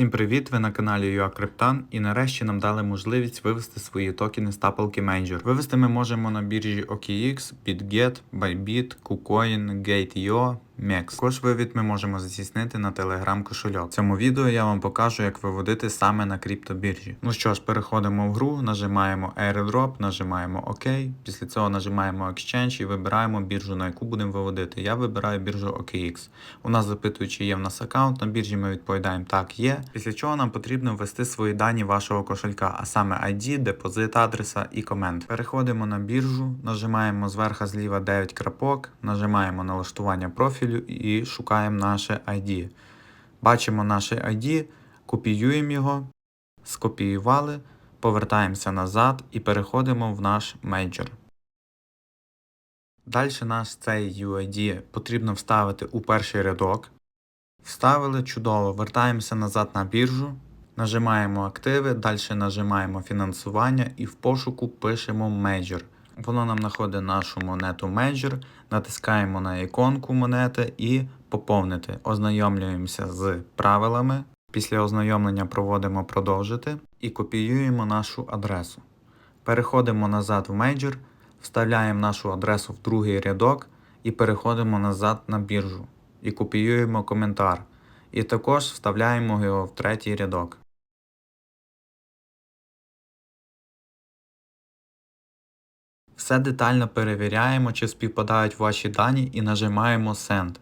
Всім привіт! Ви на каналі UACryptan і нарешті нам дали можливість вивести свої токени з тапалки Major. Вивести ми можемо на біржі OKX, BitGet, Bybit, KuCoin, Gate.io, MEX. Також вивід ми можемо здійснити на Telegram кошельок. В цьому відео я вам покажу, як виводити саме на криптобіржі. Ну що ж, переходимо в гру, нажимаємо AirDrop, нажимаємо ОК. Після цього нажимаємо Exchange і вибираємо біржу, на яку будемо виводити. Я вибираю біржу OKX. У нас запитують, чи є в нас аккаунт. На біржі ми відповідаємо так, є. Після чого нам потрібно ввести свої дані вашого кошелька, а саме ID, депозит адреса і комент. Переходимо на біржу, нажимаємо зверху зліва 9 крапок, нажимаємо налаштування профілю і шукаємо наше ID. Бачимо наше ID, копіюємо його, скопіювали, повертаємося назад і переходимо в наш мейджор. Далі наш цей UID потрібно вставити у перший рядок. Вставили чудово, вертаємося назад на біржу, нажимаємо активи, далі нажимаємо фінансування і в пошуку пишемо Major. Воно нам знаходить нашу монету Major, натискаємо на іконку монети і поповнити. Ознайомлюємося з правилами. Після ознайомлення проводимо продовжити і копіюємо нашу адресу. Переходимо назад в Major, вставляємо нашу адресу в другий рядок і переходимо назад на біржу і копіюємо коментар. І також вставляємо його в третій рядок. Все детально перевіряємо, чи співпадають ваші дані і нажимаємо Send.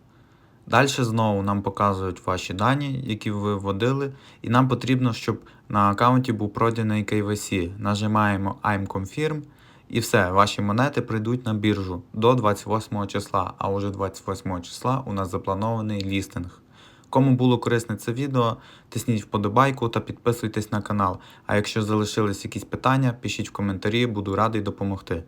Далі знову нам показують ваші дані, які ви вводили, і нам потрібно, щоб на аккаунті був пройдений KYC. Нажимаємо I'm Confirm і все, ваші монети прийдуть на біржу до 28 числа, а уже 28 числа у нас запланований лістинг. Кому було корисне це відео, тисніть вподобайку та підписуйтесь на канал. А якщо залишились якісь питання, пишіть в коментарі, буду радий допомогти.